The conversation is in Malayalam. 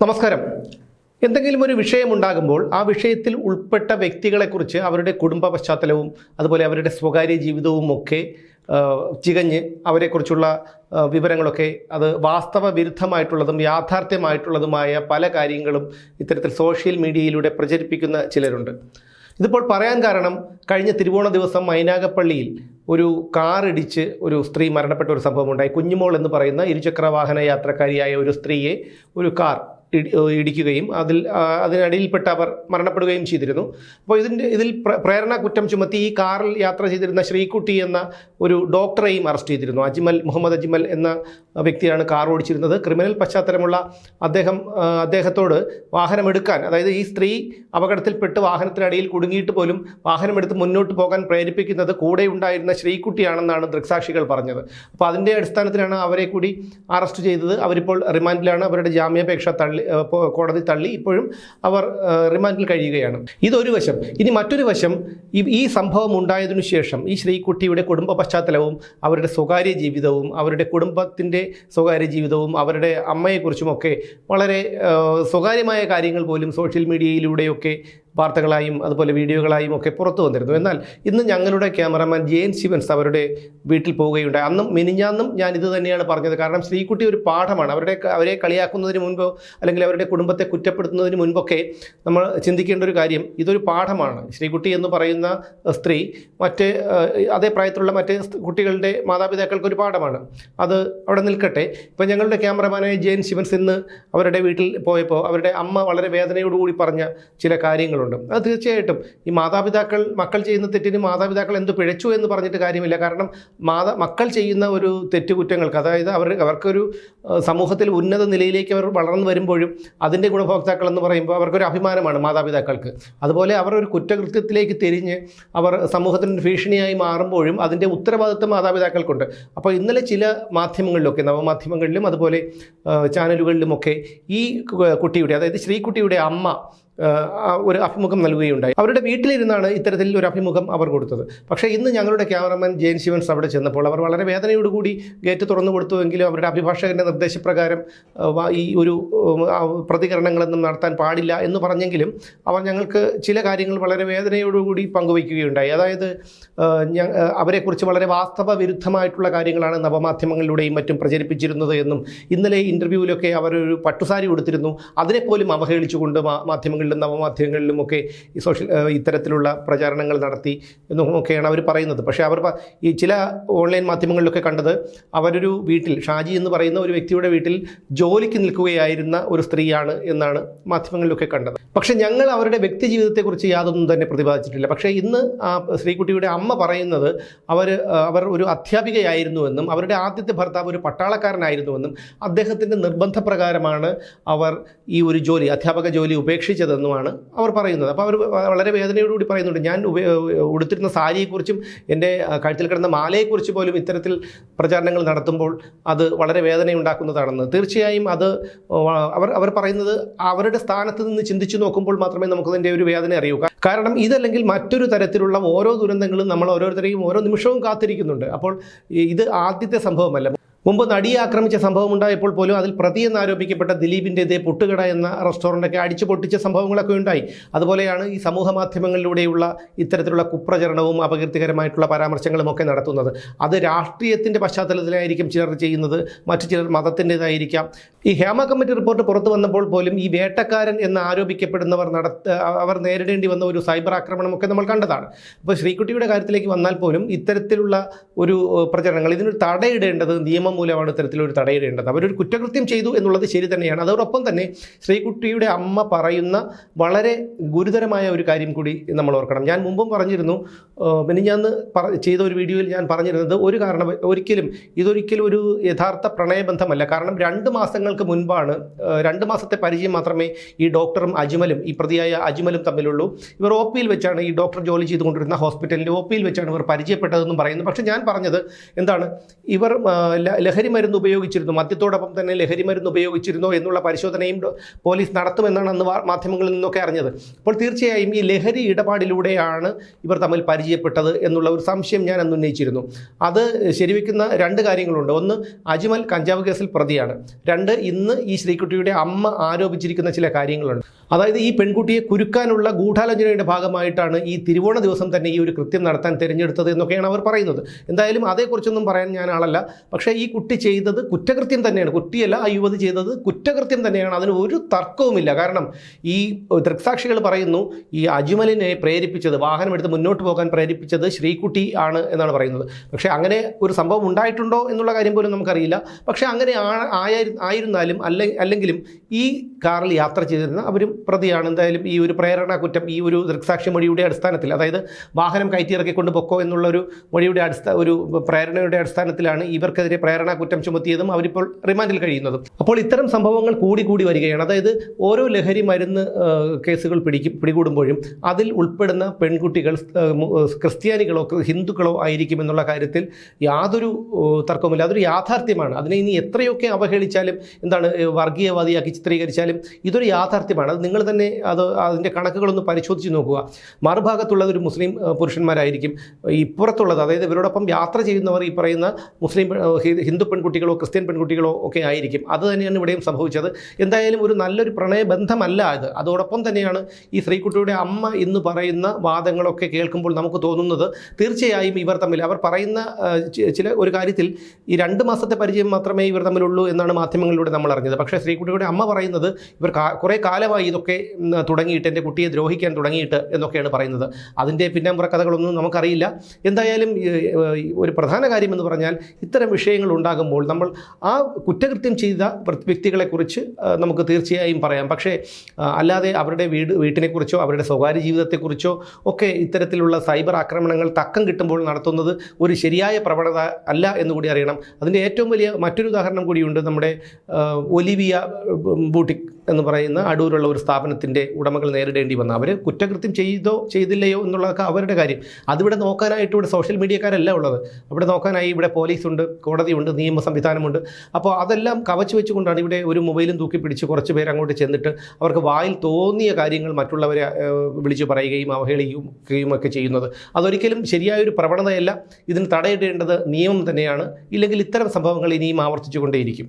നമസ്കാരം. എന്തെങ്കിലും ഒരു വിഷയമുണ്ടാകുമ്പോൾ ആ വിഷയത്തിൽ ഉൾപ്പെട്ട വ്യക്തികളെക്കുറിച്ച് അവരുടെ കുടുംബ പശ്ചാത്തലവും അതുപോലെ അവരുടെ സ്വകാര്യ ജീവിതവും ഒക്കെ ചികഞ്ഞ് അവരെക്കുറിച്ചുള്ള വിവരങ്ങളൊക്കെ അത് വാസ്തവ വിരുദ്ധമായിട്ടുള്ളതും യാഥാർത്ഥ്യമായിട്ടുള്ളതുമായ പല കാര്യങ്ങളും ഇത്തരത്തിൽ സോഷ്യൽ മീഡിയയിലൂടെ പ്രചരിപ്പിക്കുന്ന ചിലരുണ്ട്. ഇതിപ്പോൾ പറയാൻ കാരണം കഴിഞ്ഞ തിരുവോണ ദിവസം മൈനാഗപ്പള്ളിയിൽ ഒരു കാറിടിച്ച് ഒരു സ്ത്രീ മരണപ്പെട്ട ഒരു സംഭവം ഉണ്ടായി കുഞ്ഞുമോൾ എന്ന് പറയുന്ന ഇരുചക്ര വാഹന യാത്രക്കാരിയായ ഒരു സ്ത്രീയെ ഒരു കാർ ഇടിക്കുകയും അതിൽ അതിനടിയിൽപ്പെട്ട അവർ മരണപ്പെടുകയും ചെയ്തിരുന്നു. അപ്പോൾ ഇതിന്റെ ഇതിൽ പ്ര- പ്രേരണ കുറ്റം ചുമത്തി ഈ കാറിൽ യാത്ര ചെയ്തിരുന്ന ശ്രീകുട്ടി എന്ന ഒരു ഡോക്ടറെയും അറസ്റ്റ് ചെയ്തിരുന്നു. അജ്മൽ മുഹമ്മദ് അജ്മൽ എന്ന വ്യക്തിയാണ് കാർ ഓടിച്ചിരുന്നത്. ക്രിമിനൽ പശ്ചാത്തലമുള്ള അദ്ദേഹം അദ്ദേഹത്തോട് വാഹനമെടുക്കാൻ അതായത് ഈ സ്ത്രീ അപകടത്തിൽപ്പെട്ട് വാഹനത്തിനടിയിൽ കുടുങ്ങിയിട്ട് പോലും വാഹനമെടുത്ത് മുന്നോട്ട് പോകാൻ പ്രേരിപ്പിക്കുന്നത് കൂടെ ഉണ്ടായിരുന്ന ശ്രീകുട്ടിയാണെന്നാണ് ദൃക്സാക്ഷികൾ പറഞ്ഞത്. അപ്പോൾ അതിന്റെ അടിസ്ഥാനത്തിലാണ് അവരെ കൂടി അറസ്റ്റ് ചെയ്തത്. അവരിപ്പോൾ റിമാൻഡിലാണ്. അവരുടെ ജാമ്യാപേക്ഷ തള്ളി കോടതി തള്ളി ഇപ്പോഴും അവർ റിമാൻഡിൽ കഴിയുകയാണ്. ഇതൊരു വശം. ഇനി മറ്റൊരു വശം ഈ- സംഭവം ഉണ്ടായതിനു ശേഷം ഈ ശ്രീകുട്ടിയുടെ കുടുംബ പശ്ചാത്തലവും അവരുടെ സ്വകാര്യ ജീവിതവും അവരുടെ കുടുംബത്തിന്റെ സ്വകാര്യ ജീവിതവും അവരുടെ അമ്മയെക്കുറിച്ചുമൊക്കെ വളരെ സ്വകാര്യമായ കാര്യങ്ങൾ പോലും സോഷ്യൽ മീഡിയയിലൂടെയൊക്കെ വാർത്തകളായും അതുപോലെ വീഡിയോകളായും ഒക്കെ പുറത്തു വന്നിരുന്നു. എന്നാൽ ഇന്ന് ഞങ്ങളുടെ ക്യാമറമാൻ ജെയിൻ ശിവൻസ് അവരുടെ വീട്ടിൽ പോവുകയുണ്ടായി. അന്നും മിനിഞ്ഞാന്നും ഞാൻ ഇത് തന്നെയാണ് പറഞ്ഞത്. കാരണം ശ്രീകുട്ടി ഒരു പാഠമാണ്. അവരുടെ അവരെ കളിയാക്കുന്നതിന് മുൻപോ അല്ലെങ്കിൽ അവരുടെ കുടുംബത്തെ കുറ്റപ്പെടുത്തുന്നതിന് മുൻപൊക്കെ നമ്മൾ ചിന്തിക്കേണ്ട ഒരു കാര്യം ഇതൊരു പാഠമാണ്. ശ്രീകുട്ടി എന്ന് പറയുന്ന സ്ത്രീ മറ്റ് അതേ പ്രായത്തിലുള്ള മറ്റ് കുട്ടികളുടെ മാതാപിതാക്കൾക്ക് ഒരു പാഠമാണ്. അത് അവിടെ നിൽക്കട്ടെ. ഇപ്പം ഞങ്ങളുടെ ക്യാമറമാനായ ജെയിൻ ശിവൻസ് ഇന്ന് അവരുടെ വീട്ടിൽ പോയപ്പോൾ അവരുടെ അമ്മ വളരെ വേദനയോടുകൂടി പറഞ്ഞ ചില കാര്യങ്ങളുണ്ട്. അത് തീർച്ചയായിട്ടും ഈ മാതാപിതാക്കൾ മക്കൾ ചെയ്യുന്ന തെറ്റിന് മാതാപിതാക്കൾ എന്ത് പിഴച്ചു എന്ന് പറഞ്ഞിട്ട് കാര്യമില്ല. കാരണം മാതാ മക്കൾ ചെയ്യുന്ന ഒരു തെറ്റുകുറ്റങ്ങൾക്ക് അതായത് അവർ അവർക്കൊരു സമൂഹത്തിൽ ഉന്നത നിലയിലേക്ക് അവർ വളർന്നു വരുമ്പോഴും അതിന്റെ ഗുണഭോക്താക്കൾ എന്ന് പറയുമ്പോൾ അവർക്കൊരു അഭിമാനമാണ് മാതാപിതാക്കൾക്ക്. അതുപോലെ അവർ ഒരു കുറ്റകൃത്യത്തിലേക്ക് തിരിഞ്ഞ് അവർ സമൂഹത്തിന് ഭീഷണിയായി മാറുമ്പോഴും അതിന്റെ ഉത്തരവാദിത്വം മാതാപിതാക്കൾക്കുണ്ട്. അപ്പോൾ ഇന്നലെ ചില മാധ്യമങ്ങളിലൊക്കെ നവമാധ്യമങ്ങളിലും അതുപോലെ ചാനലുകളിലുമൊക്കെ ഈ കുട്ടിയുടെ അതായത് ശ്രീകുട്ടിയുടെ അമ്മ ഒരു അഭിമുഖം നൽകുകയുണ്ടായി. അവരുടെ വീട്ടിലിരുന്നാണ് ഇത്തരത്തിൽ ഒരു അഭിമുഖം അവർ കൊടുത്തത്. പക്ഷേ ഇന്ന് ഞങ്ങളുടെ ക്യാമറമാൻ ജെയിൻ ശിവൻസ് അവിടെ ചെന്നപ്പോൾ അവർ വളരെ വേദനയോടുകൂടി ഗേറ്റ് തുറന്നു കൊടുത്തുവെങ്കിലും അവരുടെ അഭിഭാഷകന്റെ നിർദ്ദേശപ്രകാരം ഈ ഒരു പ്രതികരണങ്ങളൊന്നും നടത്താൻ പാടില്ല എന്ന് പറഞ്ഞെങ്കിലും അവർ ഞങ്ങൾക്ക് ചില കാര്യങ്ങൾ വളരെ വേദനയോടുകൂടി പങ്കുവയ്ക്കുകയുണ്ടായി. അതായത് അവരെക്കുറിച്ച് വളരെ വാസ്തവ വിരുദ്ധമായിട്ടുള്ള കാര്യങ്ങളാണ് നവമാധ്യമങ്ങളിലൂടെയും മറ്റും പ്രചരിപ്പിച്ചിരുന്നത് എന്നും ഇന്നലെ ഇന്റർവ്യൂവിലൊക്കെ അവരൊരു പട്ടുസാരി കൊടുത്തിരുന്നു. അതിനെപ്പോലും അവഹേളിച്ചുകൊണ്ട് മാ- മാധ്യമങ്ങളിലും നവമാധ്യമങ്ങളിലും ഒക്കെ ഈ സോഷ്യൽ ഇത്തരത്തിലുള്ള പ്രചാരണങ്ങൾ നടത്തി എന്നൊക്കെയാണ് അവർ പറയുന്നത്. പക്ഷേ അവർ ഈ ചില ഓൺലൈൻ മാധ്യമങ്ങളിലൊക്കെ കണ്ടത് അവരൊരു വീട്ടിൽ ഷാജി എന്ന് പറയുന്ന ഒരു വ്യക്തിയുടെ വീട്ടിൽ ജോലിക്ക് നിൽക്കുകയായിരുന്ന ഒരു സ്ത്രീയാണ് എന്നാണ് മാധ്യമങ്ങളിലൊക്കെ കണ്ടത്. പക്ഷേ ഞങ്ങൾ അവരുടെ വ്യക്തി ജീവിതത്തെക്കുറിച്ച് യാതൊന്നും തന്നെ പ്രതിപാദിച്ചിട്ടില്ല. പക്ഷേ ഇന്ന് ആ ശ്രീകുട്ടിയുടെ അമ്മ പറയുന്നത് അവർ അവർ ഒരു അധ്യാപികയായിരുന്നുവെന്നും അവരുടെ ആദ്യത്തെ ഭർത്താവ് ഒരു പട്ടാളക്കാരനായിരുന്നുവെന്നും അദ്ദേഹത്തിന്റെ നിർബന്ധപ്രകാരമാണ് അവർ ഈ ഒരു ജോലി അധ്യാപക ജോലി ഉപേക്ഷിച്ചതെന്നുമാണ് അവർ പറയുന്നത്. അപ്പോൾ അവർ വളരെ വേദനയോടുകൂടി പറയുന്നുണ്ട്. ഞാൻ ഉടുത്തിരുന്ന സാരിയെക്കുറിച്ചും എന്റെ കഴുത്തിൽ കിടന്ന മാലയെക്കുറിച്ച് പോലും ഇത്തരത്തിൽ പ്രചാരണങ്ങൾ നടത്തുമ്പോൾ അത് വളരെ വേദനയുണ്ടാക്കുന്നതാണെന്ന്. തീർച്ചയായും അത് അവർ അവർ പറയുന്നത് അവരുടെ സ്ഥാനത്ത് നിന്ന് ചിന്തിച്ചു നോക്കുമ്പോൾ മാത്രമേ നമുക്കതിന്റെ ഒരു വേദന അറിയൂ. കാരണം ഇതല്ലെങ്കിൽ മറ്റൊരു തരത്തിലുള്ള ഓരോ ദുരന്തങ്ങളും നമ്മൾ ഓരോരുത്തരെയും ഓരോ നിമിഷവും കാത്തിരിക്കുന്നുണ്ട്. അപ്പോൾ ഇത് ആദ്യത്തെ സംഭവമല്ല. മുമ്പ് നടിയെ ആക്രമിച്ച സംഭവം ഉണ്ടായപ്പോൾ പോലും അതിൽ പ്രതിയെന്ന് ആരോപിക്കപ്പെട്ട ദിലീപിന്റെ ഇതേ പൊട്ടുകട എന്ന റെസ്റ്റോറന്റൊക്കെ അടിച്ചു പൊട്ടിച്ച സംഭവങ്ങളൊക്കെ ഉണ്ടായി. അതുപോലെയാണ് ഈ സമൂഹ മാധ്യമങ്ങളിലൂടെയുള്ള ഇത്തരത്തിലുള്ള കുപ്രചരണവും അപകീർത്തികരമായിട്ടുള്ള പരാമർശങ്ങളും ഒക്കെ നടത്തുന്നത്. അത് രാഷ്ട്രീയത്തിന്റെ പശ്ചാത്തലത്തിലായിരിക്കും ചിലർ ചെയ്യുന്നത്. മറ്റു ചിലർ മതത്തിന്റെതായിരിക്കാം. ഈ ഹേമ കമ്മിറ്റി റിപ്പോർട്ട് പുറത്തു വന്നപ്പോൾ പോലും ഈ വേട്ടക്കാരൻ എന്ന് ആരോപിക്കപ്പെടുന്നവർ നടത്ത അവർ നേരിടേണ്ടി വന്ന ഒരു സൈബർ ആക്രമണമൊക്കെ നമ്മൾ കണ്ടതാണ്. അപ്പോൾ ശ്രീകുട്ടിയുടെ കാര്യത്തിലേക്ക് വന്നാൽ പോലും ഇത്തരത്തിലുള്ള ഒരു പ്രചരണങ്ങൾ ഇതിനൊരു തടയിടേണ്ടത് നിയമം മൂലമാണ് ഇത്തരത്തിലൊരു തടയിടേണ്ടത്. അവരൊരു കുറ്റകൃത്യം ചെയ്തു എന്നുള്ളത് ശരി തന്നെയാണ്. അതോടൊപ്പം തന്നെ ശ്രീകുട്ടിയുടെ അമ്മ പറയുന്ന വളരെ ഗുരുതരമായ ഒരു കാര്യം കൂടി നമ്മൾ ഓർക്കണം. ഞാൻ മുമ്പും പറഞ്ഞിരുന്നു പിന്നെ ഞാൻ ചെയ്ത ഒരു വീഡിയോയിൽ ഞാൻ പറഞ്ഞിരുന്നത് ഒരു കാരണം ഒരിക്കലും ഇതൊരിക്കലും ഒരു യഥാർത്ഥ പ്രണയബന്ധമല്ല. കാരണം രണ്ട് മാസങ്ങൾക്ക് മുൻപാണ് രണ്ട് മാസത്തെ പരിചയം മാത്രമേ ഈ ഡോക്ടറും അജ്മലും ഈ പ്രതിയായ അജ്മലും തമ്മിലുള്ളൂ. ഇവർ ഒ പിയിൽ വെച്ചാണ് ഈ ഡോക്ടർ ജോലി ചെയ്തുകൊണ്ടിരുന്ന ഹോസ്പിറ്റലിന്റെ ഒ പിയിൽ വെച്ചാണ് ഇവർ പരിചയപ്പെട്ടതെന്നും പറയുന്നു. പക്ഷേ ഞാൻ പറഞ്ഞത് എന്താണ്? ഇവർ ലഹരി മരുന്ന് ഉപയോഗിച്ചിരുന്നു. മദ്യത്തോടൊപ്പം തന്നെ ലഹരി മരുന്ന് ഉപയോഗിച്ചിരുന്നോ എന്നുള്ള പരിശോധനയും പോലീസ് നടത്തുമെന്നാണ് അന്ന് മാധ്യമങ്ങളിൽ നിന്നൊക്കെ അറിഞ്ഞത്. അപ്പോൾ തീർച്ചയായും ഈ ലഹരി ഇടപാടിലൂടെയാണ് ഇവർ തമ്മിൽ പരിചയപ്പെട്ടത് എന്നുള്ള ഒരു സംശയം ഞാൻ അന്ന് ഉന്നയിച്ചിരുന്നു. അത് ശരിവെക്കുന്ന രണ്ട് കാര്യങ്ങളുണ്ട്. ഒന്ന് അജ്മൽ കഞ്ചാവ് കേസിൽ പ്രതിയാണ്. രണ്ട് ഇന്ന് ഈ ശ്രീകുട്ടിയുടെ അമ്മ ആരോപിച്ചിരിക്കുന്ന ചില കാര്യങ്ങളുണ്ട്. അതായത് ഈ പെൺകുട്ടിയെ കുരുക്കാനുള്ള ഗൂഢാലോചനയുടെ ഭാഗമായിട്ടാണ് ഈ തിരുവോണ ദിവസം തന്നെ ഈ ഒരു കൃത്യം നടത്താൻ തിരഞ്ഞെടുത്തത് എന്നൊക്കെയാണ് അവർ പറയുന്നത്. എന്തായാലും അതേക്കുറിച്ചൊന്നും പറയാൻ ഞാൻ ആളല്ല. പക്ഷേ ഈ കുട്ടി ചെയ്തത് കുറ്റകൃത്യം തന്നെയാണ്. കുട്ടിയല്ല ആ യുവതി ചെയ്തത് കുറ്റകൃത്യം തന്നെയാണ്. അതിന് ഒരു തർക്കവുമില്ല. കാരണം ഈ ദൃക്സാക്ഷികൾ പറയുന്നു ഈ അജ്മലിനെ പ്രേരിപ്പിച്ചത് വാഹനം എടുത്ത് മുന്നോട്ട് പോകാൻ പ്രേരിപ്പിച്ചത് ശ്രീകുട്ടി ആണ് എന്നാണ് പറയുന്നത്. പക്ഷേ അങ്ങനെ ഒരു സംഭവം ഉണ്ടായിട്ടുണ്ടോ എന്നുള്ള കാര്യം പോലും നമുക്കറിയില്ല. പക്ഷേ അങ്ങനെ ആയിരുന്നാലും അല്ലെ അല്ലെങ്കിലും ഈ കാറിൽ യാത്ര ചെയ്തിരുന്ന അവരും പ്രതിയാണ്. എന്തായാലും ഈ ഒരു പ്രേരണ കുറ്റം ഈ ഒരു ദൃക്സാക്ഷി മൊഴിയുടെ അടിസ്ഥാനത്തിൽ അതായത് വാഹനം കയറ്റിയിറക്കിക്കൊണ്ട് പൊക്കോ എന്നുള്ള ഒരു മൊഴിയുടെ അടിസ്ഥാന ഒരു പ്രേരണയുടെ അടിസ്ഥാനത്തിലാണ് ഇവർക്കെതിരെ പ്രേരണ കുറ്റം ചുമത്തിയതും അവരിപ്പോൾ റിമാൻഡിൽ കഴിയുന്നതും. അപ്പോൾ ഇത്തരം സംഭവങ്ങൾ കൂടി കൂടി വരികയാണ്. അതായത് ഓരോ ലഹരി മരുന്ന് കേസുകൾ പിടിക്കും പിടികൂടുമ്പോഴും അതിൽ ഉൾപ്പെടുന്ന പെൺകുട്ടികൾ ക്രിസ്ത്യാനികളോ ഹിന്ദുക്കളോ ആയിരിക്കും എന്നുള്ള കാര്യത്തിൽ യാതൊരു തർക്കവുമില്ല. അതൊരു യാഥാർത്ഥ്യമാണ്. അതിനെ ഇനി എത്രയൊക്കെ അവഹേളിച്ചാലും എന്താണ് വർഗീയവാദിയാക്കി ചിത്രീകരിച്ചാലും ഇതൊരു യാഥാർത്ഥ്യമാണ്. അത് നിങ്ങൾ തന്നെ അത് അതിന്റെ കണക്കുകളൊന്ന് പരിശോധിച്ച് നോക്കുക. മറുഭാഗത്തുള്ളത് ഒരു മുസ്ലിം പുരുഷന്മാരായിരിക്കും. ഇപ്പുറത്തുള്ളത് അതായത് ഇവരോടൊപ്പം യാത്ര ചെയ്യുന്നവർ ഈ പറയുന്ന മുസ്ലിം ഹിന്ദു പെൺകുട്ടികളോ ക്രിസ്ത്യൻ പെൺകുട്ടികളോ ഒക്കെ ആയിരിക്കും. അത് തന്നെയാണ് ഇവിടെയും സംഭവിച്ചത്. എന്തായാലും ഒരു നല്ലൊരു പ്രണയബന്ധമല്ല ഇത് അതോടൊപ്പം തന്നെയാണ് ഈ ശ്രീകുട്ടിയുടെ അമ്മ എന്ന് പറയുന്ന വാദങ്ങളൊക്കെ കേൾക്കുമ്പോൾ നമുക്ക് തോന്നുന്നത് തീർച്ചയായും ഇവർ തമ്മിൽ അവർ പറയുന്ന ചില ഒരു കാര്യത്തിൽ ഈ രണ്ട് മാസത്തെ പരിചയം മാത്രമേ ഇവർ തമ്മിലുള്ളൂ എന്നാണ് മാധ്യമങ്ങളിലൂടെ നമ്മൾ അറിഞ്ഞത്. പക്ഷേ ശ്രീകുട്ടിയുടെ അമ്മ പറയുന്നത് ഇവർ കുറേ കാലമായി ഇതൊക്കെ തുടങ്ങിയിട്ട് എന്റെ കുട്ടിയെ ദ്രോഹിക്കാൻ തുടങ്ങിയിട്ട് എന്നൊക്കെയാണ് പറയുന്നത്. അതിന്റെ പിന്നാമ്പുറ കഥകളൊന്നും നമുക്കറിയില്ല. എന്തായാലും ഒരു പ്രധാന കാര്യം എന്ന് പറഞ്ഞാൽ ഇത്തരം വിഷയങ്ങൾ ഉണ്ടാകുമ്പോൾ നമ്മൾ ആ കുറ്റകൃത്യം ചെയ്ത വ്യ- വ്യക്തികളെക്കുറിച്ച് നമുക്ക് തീർച്ചയായും പറയാം. പക്ഷേ അല്ലാതെ അവരുടെ വീട് വീട്ടിനെക്കുറിച്ചോ അവരുടെ സ്വകാര്യ ജീവിതത്തെക്കുറിച്ചോ ഒക്കെ ഇത്തരത്തിലുള്ള സൈബർ ആക്രമണങ്ങൾ തക്കം കിട്ടുമ്പോൾ നടത്തുന്നത് ഒരു ശരിയായ പ്രവണത അല്ല എന്നുകൂടി അറിയണം. അതിന്റെ ഏറ്റവും വലിയ മറ്റൊരു ഉദാഹരണം കൂടിയുണ്ട് നമ്മുടെ ഒലിവിയ ബൂട്ടിക് എന്ന് പറയുന്ന അടൂരുള്ള ഒരു സ്ഥാപനത്തിന്റെ ഉടമകൾ നേരിടേണ്ടി വന്ന. അവർ കുറ്റകൃത്യം ചെയ്തോ ചെയ്തില്ലയോ എന്നുള്ളതൊക്കെ അവരുടെ കാര്യം. അതിവിടെ നോക്കാനായിട്ട് ഇവിടെ സോഷ്യൽ മീഡിയക്കാരല്ല ഉള്ളത്. അവിടെ നോക്കാനായി ഇവിടെ പോലീസുണ്ട് കോടതിയുണ്ട്. നിയമ സംവിധാനമുണ്ട്. അപ്പോൾ അതെല്ലാം കവച്ച് വെച്ചുകൊണ്ടാണ് ഇവിടെ ഒരു മൊബൈലും തൂക്കി പിടിച്ച് കുറച്ച് പേർ അങ്ങോട്ട് ചെന്നിട്ട് അവർക്ക് വായിൽ തോന്നിയ കാര്യങ്ങൾ മറ്റുള്ളവരെ വിളിച്ചു പറയുകയും അവഹേളിക്കുകയും ഒക്കെ ചെയ്യുന്നത്. അതൊരിക്കലും ശരിയായൊരു പ്രവണതയല്ല. ഇതിന് തടയിടേണ്ടത് നിയമം തന്നെയാണ്. ഇല്ലെങ്കിൽ ഇത്തരം സംഭവങ്ങൾ ഇനിയും ആവർത്തിച്ചുകൊണ്ടേയിരിക്കും.